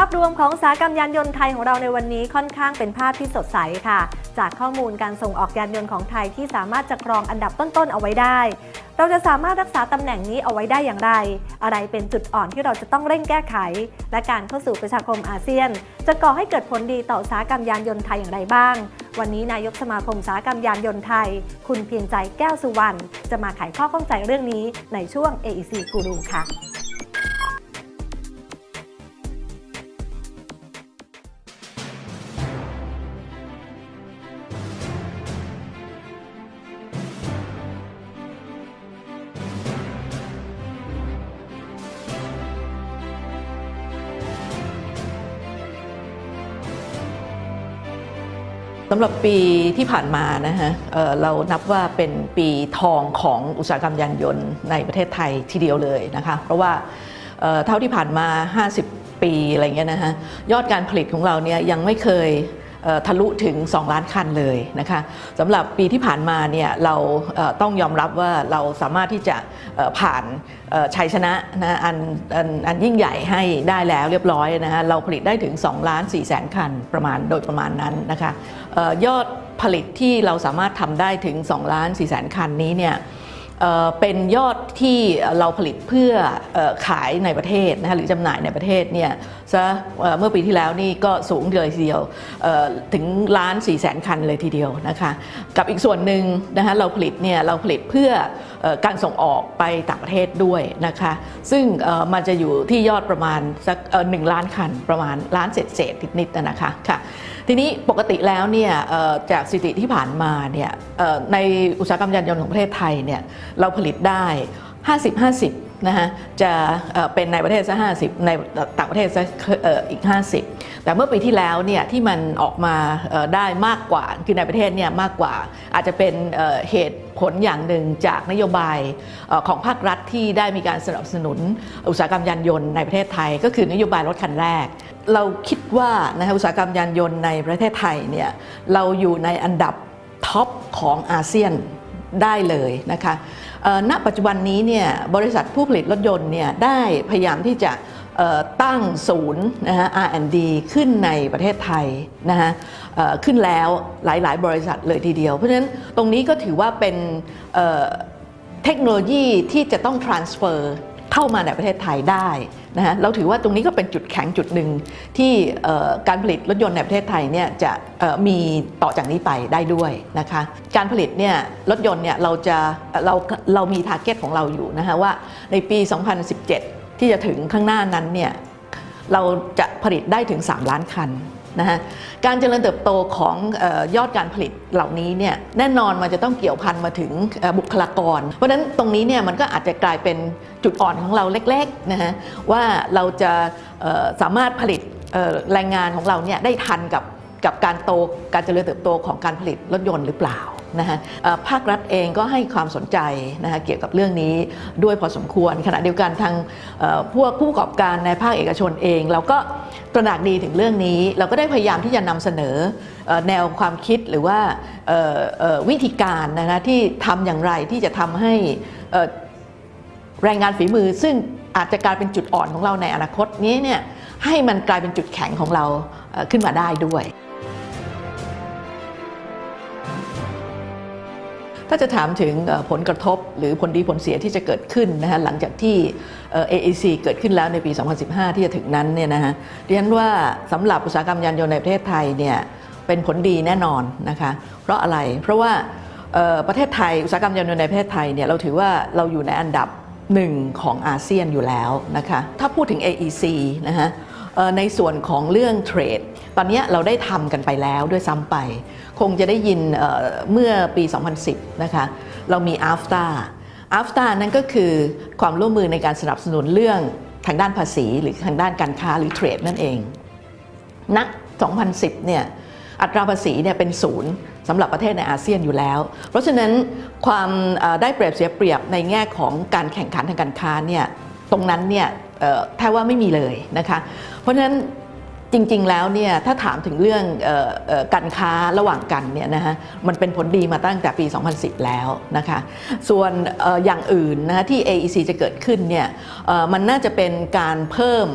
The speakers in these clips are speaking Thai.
าพรวมของอุตสาหกรรมยานยนต์ไทยของเราในวันนี้ค่อนข้างเป็นภาพที่สดใสค่ะ จากข้อมูลการส่งออกยานยนต์ของไทยที่สามารถจะครองอันดับต้นๆเอาไว้ได้ เราจะสามารถรักษาตำแหน่งนี้เอาไว้ได้อย่างไร อะไรเป็นจุดอ่อนที่เราจะต้องเร่งแก้ไข และการเข้าสู่ประชาคมอาเซียน จะก่อให้เกิดผลดีต่ออุตสาหกรรมยานยนต์ไทยอย่างไรบ้าง วันนี้นายกสมาคมอุตสาหกรรมยานยนต์ไทย คุณเพียรใจแก้วสุวรรณจะมาไขข้อข้องใจเรื่องนี้ในช่วง AEC กูรูค่ะ สำหรับปีที่ผ่านมานะฮะเเรานับว่าเป็นปีทองของอุตสาหกรรมยานยนต์ในประเทศไทยทีเดียวเลยนะคะเพราะว่าเท่าที่ผ่านมา 50 ปีอะไรเงี้ยนะฮะยอดการผลิตของเราเนี่ยยังไม่เคย ทะลุถึง 2 ล้านคันเลยนะคะสำหรับปีที่ผ่านมาเนี่ยเราต้องยอมรับว่าเราสามารถที่จะผ่านชัยชนะนะอันอันอันยิ่งใหญ่ให้ได้แล้วเรียบร้อยนะฮะเราผลิตได้ถึง 2 ล้าน4แสนคันประมาณโดยประมาณนั้นนะคะออยอดผลิตที่เราสามารถทำได้ถึง 2 ล้าน4แสนคันนี้เนี่ย เป็นยอดที่เราผลิตเพื่อขายในประเทศนะคะหรือจำหน่ายในประเทศเนี่ยซะเมื่อปีที่แล้วนี่ก็สูงเลยทีเดียวถึงล้าน4แสนคันเลยทีเดียวนะคะกับอีกส่วนหนึ่งนะคะเราผลิตเนี่ยเราผลิตเพื่อ การส่งออกไปต่างประเทศด้วยนะคะ ซึ่งมันจะอยู่ที่ยอดประมาณสักหนึ่งล้านคันประมาณล้านเศษเศษๆนิดๆนะคะค่ะทีนี้ปกติแล้วเนี่ยจากสถิติที่ผ่านมาเนี่ยในอุตสาหกรรมยานยนต์ของประเทศไทยเนี่ยเราผลิตได้ 50-50 นะฮะจะเป็นในประเทศซะ50 ในต่างประเทศซะอีก 50 แต่เมื่อปีที่แล้วเนี่ยที่มันออกมาได้มากกว่าคือในประเทศเนี่ยมากกว่า อาจจะเป็นเหตุผลอย่างหนึ่งจากนโยบายของภาครัฐที่ได้มีการสนับสนุนอุตสาหกรรมยานยนต์ในประเทศไทย ก็คือนโยบายรถคันแรก เราคิดว่านะฮะอุตสาหกรรมยานยนต์ในประเทศไทยเนี่ยเราอยู่ในอันดับท็อปของอาเซียน ได้เลยนะคะณปัจจุบันนี้เนี่ยบริษัทผู้ผลิตรถยนต์เนี่ยได้พยายามที่จะตั้งศูนย์นะฮะ R&D ขึ้นในประเทศไทยนะฮะขึ้นแล้วหลาย ๆ บริษัทเลยทีเดียว เพราะฉะนั้นตรงนี้ก็ถือว่าเป็นเทคโนโลยีที่จะต้อง transfer เข้ามาในประเทศไทยได้นะฮะเราถือว่าตรงนี้ก็เป็นจุดแข็งจุดหนึ่งที่การผลิตรถยนต์ในประเทศไทยเนี่ยจะมีต่อจากนี้ไปได้ด้วยนะคะการผลิตเนี่ยรถยนต์เนี่ยเราจะเราเรามีทาร์เก็ตของเราอยู่นะคะว่าในปี 2017 ที่จะถึงข้างหน้านั้นเนี่ยเราจะผลิตได้ถึง 3 ล้านคัน นะฮะการเจริญเติบโตของออยอดการผลิตเหล่านี้เนี่ยแน่นอนมันจะต้องเกี่ยวพันมาถึงบุคลากร เพราะฉะนั้นตรงนี้เนี่ยมันก็อาจจะกลายเป็นจุดอ่อนของเราเล็กๆนะฮะว่าเราจะสามารถผลิตแรงงานของเราเนี่ยได้ทันกับกับการโตการเจริญเติบโตของการผลิตรถยนต์หรือเปล่านะฮะภาครัฐเองก็ให้ความสนใจนะฮะเกี่ยวกับเรื่องนี้ด้วยพอสมควร ขณะเดียวกันทางพวกผู้ประกอบการในภาคเอกชนเอง เราก็ ตระหนักดีถึงเรื่องนี้ เราก็ได้พยายามที่จะนำเสนอแนวความคิดหรือว่าวิธีการนะนะที่ทำอย่างไรที่จะทำให้แรงงานฝีมือ ซึ่งอาจจะกลายเป็นจุดอ่อนของเราในอนาคตนี้เนี่ยให้มันกลายเป็นจุดแข็งของเราขึ้นมาได้ด้วย ถ้าจะถามถึงผลกระทบหรือผลดีผลเสียที่จะเกิดขึ้นนะฮะหลังจากที่ AAC เกิดขึ้นแล้วในปี 2015 ที่จะถึงนั้นเนี่ยนะฮะดิฉันว่าสำหรับอุตสาหกรรมยานยนต์ในประเทศไทยเนี่ยเป็นผลดีแน่นอนนะคะเพราะอะไรเพราะว่าประเทศไทยอุตสาหกรรมยานยนต์ในประเทศไทยเนี่ยเราถือว่าเราอยู่ในอันดับหนึ่งของอาเซียนอยู่แล้วนะคะถ้าพูดถึง AEC นะฮะ ในส่วนของเรื่องเทรด ตอนนี้เราได้ทำกันไปแล้วด้วยซ้ำไป คงจะได้ยินเมื่อปี 2010 นะคะ เรามี AFTA AFTA นั่นก็คือความร่วมมือในการสนับสนุนเรื่องทางด้านภาษี หรือทางด้านการค้าหรือเทรดนั่นเองณ2010 เนี่ยอัตราภาษีเนี่ยเป็นศูนย์สำหรับประเทศในอาเซียนอยู่แล้ว เพราะฉะนั้นความได้เปรียบเสียเปรียบในแง่ของการแข่งขันทางการค้าเนี่ยตรงนั้นเนี่ย เอ่อแทบว่าไม่มีเลยนะคะ เพราะฉะนั้นจริงๆ แล้วเนี่ยถ้าถามถึงเรื่องออการค้าระหว่างกันเนี่ยนะฮะมันเป็นผลดีมาตั้งแต่ปี 2010 แล้วนะคะส่วนออย่างอื่นนะะที่ AEC จะเกิดขึ้นเนี่ยมันน่าจะเป็นการเพิ่ม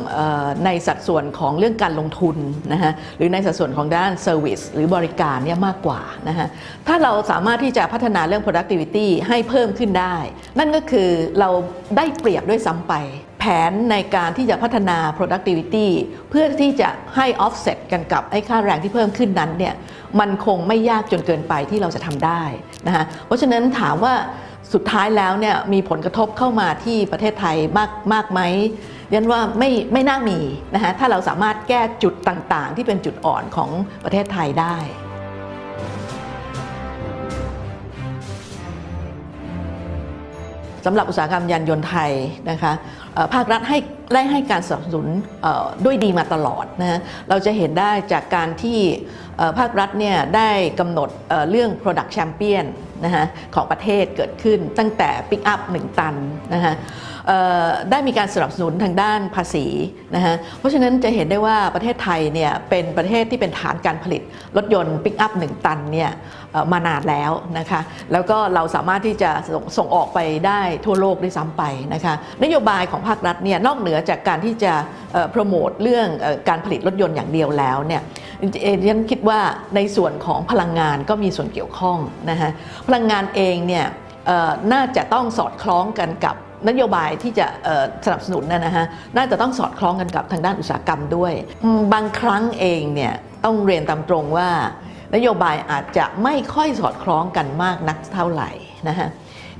ในสัดส่วนของเรื่องการลงทุนนะฮะหรือในสัดส่วนของด้าน Service หรือบริการเนี่ยมากกว่านะฮะถ้าเราสามารถที่จะพัฒนาเรื่อง productivity ให้เพิ่มขึ้นได้ นั่นก็คือเราได้เปรียบด้วยซ้ำไป แผนในการที่จะพัฒนา productivity เพื่อที่จะให้ offset กันกับไอ้ค่าแรงที่เพิ่มขึ้นนั้นเนี่ยมันคงไม่ยากจนเกินไปที่เราจะทำได้นะฮะเพราะฉะนั้นถามว่าสุดท้ายแล้วเนี่ยมีผลกระทบเข้ามาที่ประเทศไทยมากมากไหมยันว่าไม่ไม่น่ามีนะฮะถ้าเราสามารถแก้จุดต่างๆ ที่เป็นจุดอ่อนของประเทศไทยได้ สำหรับอุตสาหกรรมยานยนต์ไทยนะคะภาครัฐให้ได้ให้การสนับสนุนด้วยดีมาตลอดนะะเราจะเห็นได้จากการที่ภาครัฐเนี่ยได้กำหนดเรื่อง Product Champion นะฮะของประเทศเกิดขึ้นตั้งแต่ Pick Up 1ตันนะฮะได้มีการสนับสนุนทางด้านภาษีนะฮะเพราะฉะนั้นจะเห็นได้ว่าประเทศไทยเนี่ยเป็นประเทศที่เป็นฐานการผลิตรถยนต์ Pick Up 1ตันเนี่ยมานานแล้วนะคะแล้วก็เราสามารถที่จะส่งสงออกไปได้ทั่วโลกด้วยซ้ำไปนะคะนโยบายของภาครัฐเนี่ยนอกเหนือจากการที่จะโปรโมทเรื่องการผลิตรถยนต์อย่างเดียวแล้วเนี่ย เอ่อฉันคิดว่าในส่วนของพลังงานก็มีส่วนเกี่ยวข้องนะคะพลังงานเองเนี่ยน่าจะต้องสอดคล้องกันกับนโยบายที่จะสนับสนุนนะนะฮะน่าจะต้องสอดคล้องกันกับทางด้านอุตสาหกรรมด้วย บางครั้งเองเนี่ยต้องเรียนตามตรงว่า นโยบายอาจจะไม่ค่อยสอดคล้องกันมากนักเท่าไหร่นะฮะ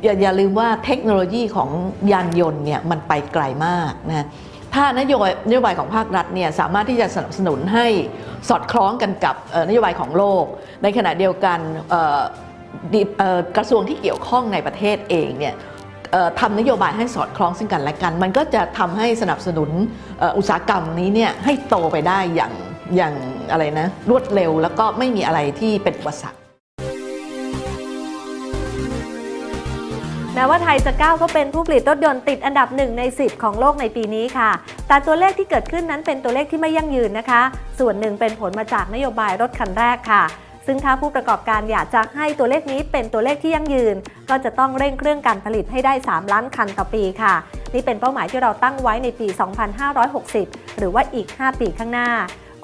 อย่าอย่าลืมว่าเทคโนโลยีของยานยนต์เนี่ยมันไปไกลมากนะะ ถ้านโยบายนโยบายของภาครัฐเนี่ยสามารถที่จะสนับสนุนให้สอดคล้องกันกับนโยบายของโลก ในขณะเดียวกันกระทรวงที่เกี่ยวข้องในประเทศเองเนี่ยทำนโยบายให้สอดคล้องซึ่งกันและกัน มันก็จะทำให้สนับสนุนอุตสาหกรรมนี้เนี่ยให้โตไปได้อย่างอย่างอะไรนะรวดเร็วแล้วก็ไม่มีอะไรที่เป็นอุปสรรค แม้ว่าไทยจะก้าวเข้าเป็นผู้ผลิตรถยนต์ติดอันดับ 1 ใน 10 ของโลกในปีนี้ค่ะ แต่ตัวเลขที่เกิดขึ้นนั้นเป็นตัวเลขที่ไม่ยั่งยืนนะคะ ส่วนหนึ่งเป็นผลมาจากนโยบายรถคันแรกค่ะ ซึ่งถ้าผู้ประกอบการอยากจะให้ตัวเลขนี้เป็นตัวเลขที่ยั่งยืน ก็จะต้องเร่งเครื่องการผลิตให้ได้ 3 ล้านคันต่อปีค่ะ นี่เป็นเป้าหมายที่เราตั้งไว้ในปี 2560 หรือว่าอีก 5 ปีข้างหน้า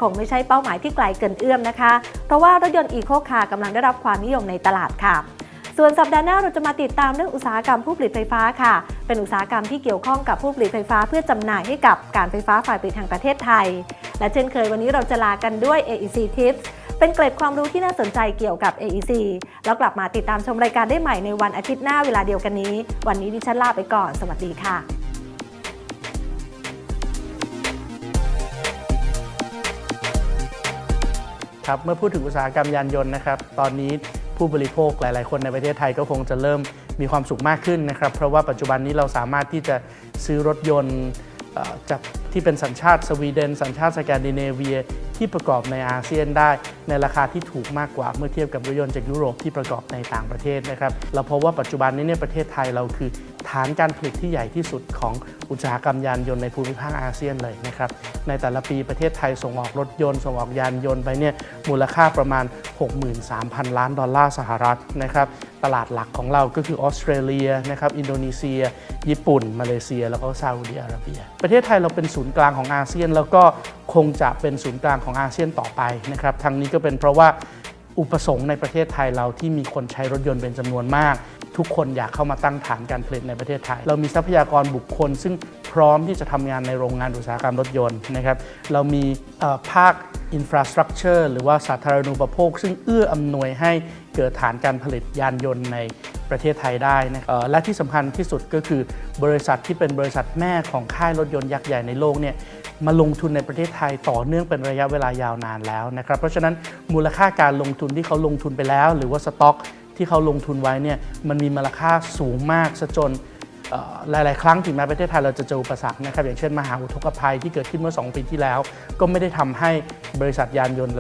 คงไม่ใช่เป้าหมายที่ไกลเกินเอื้อมนะคะ เพราะว่ารถยนต์อีโคคาร์กำลังได้รับความนิยมในตลาดค่ะ ส่วนสัปดาห์หน้าเราจะมาติดตามเรื่องอุตสาหกรรมผู้ผลิตไฟฟ้าค่ะ เป็นอุตสาหกรรมที่เกี่ยวข้องกับผู้ผลิตไฟฟ้าเพื่อจำหน่ายให้กับการไฟฟ้าฝ่ายผลิตแห่งประเทศไทย และเช่นเคยวันนี้เราจะลากันด้วย AEC Tips เป็นเกร็ดความรู้ที่น่าสนใจเกี่ยวกับ AEC แล้วกลับมาติดตามชมรายการได้ใหม่ในวันอาทิตย์หน้าเวลาเดียวกันนี้ วันนี้ดิฉันลาไปก่อน สวัสดีค่ะครับเมื่อพูดถึงอุตสาหกรรมยานยนต์นะครับ ตอนนี้ ผู้บริโภคหลาย ๆ คนในประเทศไทยก็คงจะเริ่มมีความสุขมากขึ้นนะครับ เพราะว่าปัจจุบันนี้เราสามารถที่จะซื้อรถยนต์จากที่เป็นสัญชาติสวีเดน สัญชาติสแกนดิเนเวีย ที่ประกอบในอาเซียนได้ในราคาที่ถูกมากกว่าเมื่อเทียบกับรถยนต์จากยุโรปที่ประกอบในต่างประเทศนะครับเราพบว่าปัจจุบันนี้เนี่ยประเทศไทยเราคือฐานการผลิตที่ใหญ่ที่สุดของอุตสาหกรรมยานยนต์ในภูมิภาคอาเซียนเลยนะครับ ในแต่ละปีประเทศไทยส่งออกรถยนต์ ส่งออกยานยนต์ไปเนี่ยมูลค่าประมาณ 63,000 ล้านดอลลาร์สหรัฐนะครับ ตลาดหลักของเราก็คือออสเตรเลียนะครับ อินโดนีเซีย ญี่ปุ่น มาเลเซีย แล้วก็ซาอุดิอาระเบีย ประเทศไทยเราเป็นศูนย์กลางของอาเซียน แล้วก็ คงจะเป็นศูนย์กลางของอาเซียนต่อไปนะครับทั้งนี้ก็เป็นเพราะว่าอุปสงค์ในประเทศไทยเราที่มีคนใช้รถยนต์เป็นจำนวนมาก ทุกคนอยากเข้ามาตั้งฐานการผลิตในประเทศไทย เรามีทรัพยากรบุคคล ซึ่งพร้อมที่จะทำงานในโรงงานอุตสาหกรรมรถยนต์นะครับเรามีภาคอินฟราสตรักเจอร์หรือว่าสาธารณูปโภค ซึ่งเอื้ออำนวยให้เกิดฐานการผลิตยานยนต์ในประเทศไทยได้นะและที่สำคัญที่สุดก็คือบริษัทที่เป็นบริษัทแม่ของค่ายรถยนต์ยักษ์ใหญ่ในโลกเนี่ย มาลงทุนในประเทศไทยต่อเนื่องเป็นระยะเวลายาวนานแล้วนะครับเพราะฉะนั้นมูลค่าการลงทุนที่เขาลงทุนไปแล้ว หรือว่าสต็อกที่เขาลงทุนไว้เนี่ยมันมีมูลค่าสูงมากซะจนหลาย ๆ ครั้งถึงแม้ประเทศไทยเราจะเจออุปสรรคนะครับอย่างเช่นมหาอุทกภัยที่เกิดขึ้นเมื่อ 2 ปีที่แล้ว ก็ไม่ได้ทำให้บริษัทยานยนต์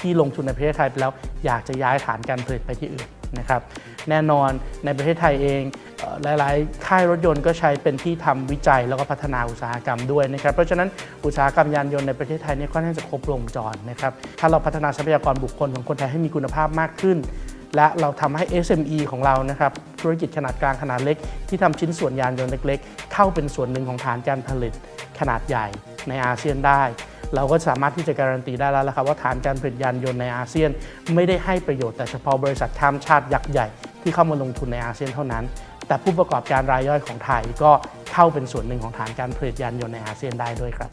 ที่ลงทุนในประเทศไทยไปแล้ว อยากจะย้ายฐานการผลิตไปที่อื่น นะครับ แน่นอนในประเทศไทยเองหลายๆ ค่ายรถยนต์ก็ใช้เป็นที่ทำวิจัยแล้วก็พัฒนาอุตสาหกรรมด้วยนะครับ เพราะฉะนั้นอุตสาหกรรมยานยนต์ในประเทศไทยเนี่ยค่อนข้างจะครบวงจรนะครับ ถ้าเราพัฒนาทรัพยากรบุคคลของคนไทยให้มีคุณภาพมากขึ้น และเราทำให้ SME ของเรานะครับธุรกิจขนาดกลางขนาดเล็ก ที่ทำชิ้นส่วนยานยนต์เล็ก ๆ เข้าเป็นส่วนหนึ่งของฐานการผลิตขนาดใหญ่ในอาเซียนได้ เราก็สามารถที่จะการันตีได้แล้วละครับว่าฐานการผลิตยานยนต์ในอาเซียน ไม่ได้ให้ประโยชน์แต่เฉพาะบริษัทข้ามชาติยักษ์ใหญ่ที่เข้ามาลงทุนในอาเซียนเท่านั้น แต่ผู้ประกอบการรายย่อยของไทยก็เข้าเป็นส่วนหนึ่งของฐานการผลิตยานยนต์ในอาเซียนได้ด้วยครับ